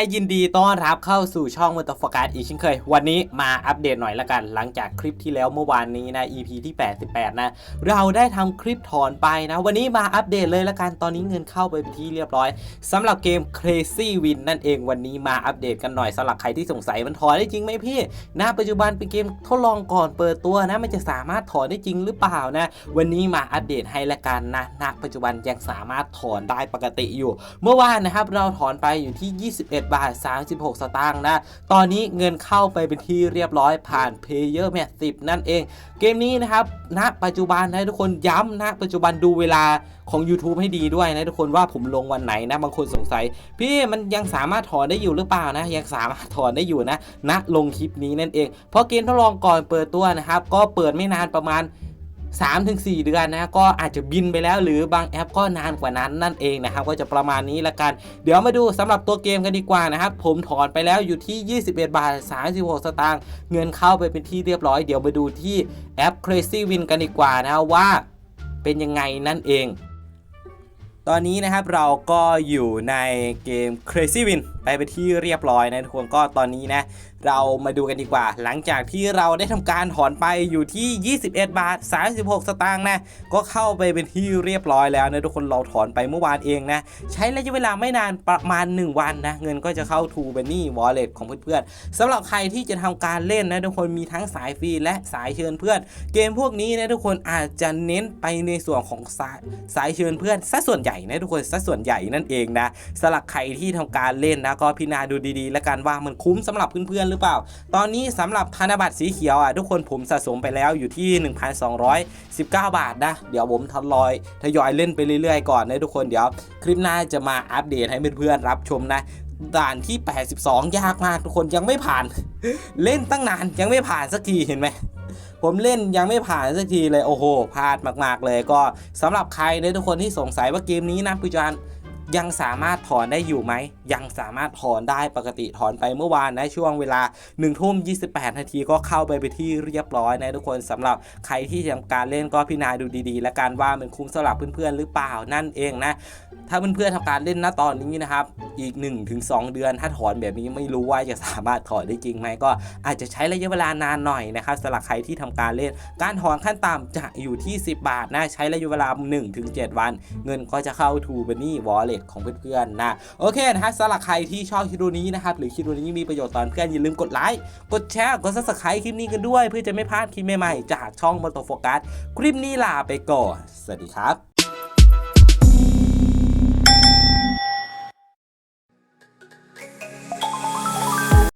ให้ยินดีต้อนรับเข้าสู่ช่องม o ต o โฟกัสอีกเช่นเคย วันนี้มาอัปเดตหน่อยละกัน หลังจากคลิปที่แล้วเมื่อวานนี้นะ EP ที่ 88 นะ เราได้ทำคลิปถอนไปนะ วันนี้มาอัปเดตเลยละกัน ตอนนี้เงินเข้าไปเป็นที่เรียบร้อยสำหรับเกม Crazy Win นั่นเองวันนี้มาอัปเดตกันหน่อยสำหรับใครที่สงสัยมันถอนได้จริงไหมพี่ณปัจจุบันเป็นเกมทดลองก่อนเปิดตัวนะ มันจะสามารถถอนได้จริงหรือเปล่านะ วันนี้มาอัปเดตให้ละกันนะณปัจจุบันยังสามารถถอนได้ปกติอยู่ เมื่อวานนะครับเราถอนไปอยู่ที่ 21บาท 36 สตางค์นะ ตอนนี้เงินเข้าไปเป็นที่เรียบร้อยผ่าน Player m a t 10 นั่นเอง เกมนี้นะครับณปัจจุบันนะทุกคนย้ำนะปัจจุบันดูเวลาของ YouTube ให้ดีด้วยนะทุกคนว่าผมลงวันไหนนะบางคนสงสัย พี่มันยังสามารถถอนได้อยู่หรือเปล่านะ ยังสามารถถอนได้อยู่นะณลงคลิปนี้นั่นเอง เพราะเกมทดลองก่อนเปิดตัวนะครับ ก็เปิดไม่นานประมาณ 3-4 เดือนนะก็อาจจะบินไปแล้ว หรือบางแอปก็นานกว่านั้นนั่นเองนะครับก็จะประมาณนี้ละกัน เดี๋ยวมาดูสำหรับตัวเกมกันดีกว่านะครับผมถอนไปแล้วอยู่ที่ 21 บาท 36 สตางค์เงินเข้าไปเป็นที่เรียบร้อยเดี๋ยวมาดูที่แอป Crazy Win กันดีกว่านะว่าเป็นยังไงนั่นเอง ตอนนี้นะครับเราก็อยู่ในเกม Crazy Win ไปไปที่เรียบร้อยนะทุกคนก็ตอนนี้นะ เรามาดูกันดีกว่า หลังจากที่เราได้ทำการถอนไปอยู่ที่ 21 บาท 36 สตางค์นะ ก็เข้าไปเป็นที่เรียบร้อยแล้วนะทุกคนเราถอนไปเมื่อวานเองนะ ใช้ระยะเวลาไม่นานประมาณ 1 วันนะ เงินก็จะเข้า t ูเบนนี่วอลเล็ตของเพื่อนๆสำหรับใครที่จะทำการเล่นนะทุกคนมีทั้งสายฟรีและสายเชิญเพื่อน เกมพวกนี้นะทุกคนอาจจะเน้นไปในส่วนของสายสายเชิญเพื่อนซะส่วนใหญ่ญ่นะทุกคนซะส่วนใหญ่นั่นเองนะสลักใครที่ทำการเล่นนะก็พิจารณาดูดีๆ และการว่ามันคุ้มสำหรับเพื่อนๆหรือเปล่า ตอนนี้สำหรับธนบัตรสีเขียวอะทุกคนผมสะสมไปแล้วอยู่ที่ 1,219 บาทนะเดี๋ยวผมทลอยทยอยเล่นไปเรื่อยๆก่อนนะทุกคนเดี๋ยว คลิปหน้าจะมาอัปเดตให้เพื่อนๆรับชมนะ ด่านที่ 82 ยากมากทุกคนยังไม่ผ่าน เล่นตั้งนานยังไม่ผ่านสักทีเห็นไหมผมเล่นยังไม่ผ่านสักทีเลยโอ้โหพลาดมาก ๆ เลยก็สำหรับใครนทุกคนที่สงสัยว่าเกมนี้นะปัจจุบันยังสามารถถอนได้อยู่ไหม ยังสามารถถอนได้ปกติถอนไปเมื่อวานนะช่วงเวลา1ทุ่ม28นาทีก็เข้าไปไปที่เรียบร้อยนะทุกคนสำหรับใครที่ทำการเล่นก็พิจารณาดูดีๆ และกันว่ามันคุ้มสำหรับเพื่อนๆหรือเปล่านั่นเองนะ ถ้าเพื่อนๆทำการเล่นณตอนนี้นะครับ อีก 1-2 เดือนถ้าถอนแบบนี้ไม่รู้ว่าจะสามารถถอนได้จริงไหมก็อาจจะใช้ระยะเวลานานหน่อยนะครับสำหรับใครที่ทำการเล่น การถอนขั้นต่ำจะอยู่ที่ 10 บาทนะใช้ระยะเวลา 1-7 วัน เงินก็จะเข้า t ูบ n นี่ Wallet ของเพื่อนๆนะโอเคนะฮะสำหรับใครที่ชอบคลิปนี้นะครับหรือคลิปนี้มีประโยชน์ตอนเพื่อนอย่าลืมกดไลค์กดแชร์กด subscribe คลิปนี้กันด้วย เพื่อจะไม่พลาดคลิปใหม่ๆจากช่องมอโตโฟกัสคลิปนี้ลาไปก่อนสวัสดีครับ